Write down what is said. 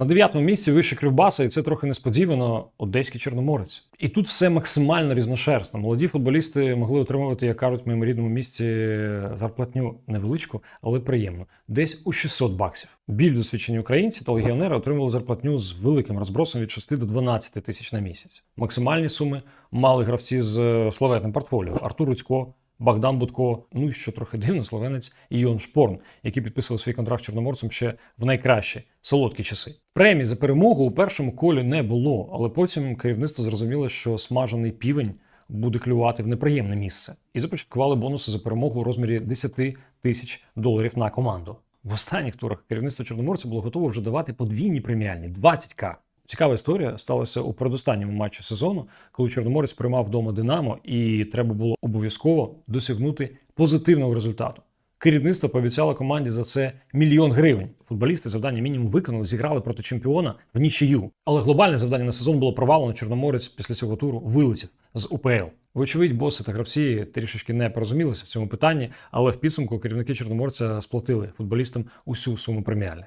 На дев'ятому місці вище Кривбаса, і це трохи несподівано одеський чорноморець. І тут все максимально різношерстно. Молоді футболісти могли отримувати, як кажуть, в моєму рідному місті зарплатню невеличку, але приємну, десь у 600 баксів. Біль досвідчені українці та легіонери отримували зарплатню з великим розбросом від 6 до 12 тисяч на місяць. Максимальні суми мали гравці з е, славетним портфоліо: Артур Руцько, Богдан Будко, ну і що трохи дивно, словенець Іон Шпорн, які підписували свій контракт чорноморцем ще в найкращі солодкі часи. Премії за перемогу у першому колі не було, але потім керівництво зрозуміло, що смажений півень буде клювати в неприємне місце, і започаткували бонуси за перемогу у розмірі 10 тисяч доларів на команду. В останніх турах керівництво Чорноморця було готове вже давати подвійні преміальні 20к. Цікава історія сталася у передостанньому матчі сезону, коли Чорноморець приймав вдома Динамо, і треба було обов'язково досягнути позитивного результату. Керівництво пообіцяло команді за це мільйон гривень. Футболісти завдання мінімум виконали, зіграли проти чемпіона в нічию. Але глобальне завдання на сезон було провалено. Чорноморець після цього туру вилетів з УПЛ. Вочевидь, боси та гравці трішечки не порозумілися в цьому питанні, але в підсумку керівники Чорноморця сплатили футболістам усю суму преміальних.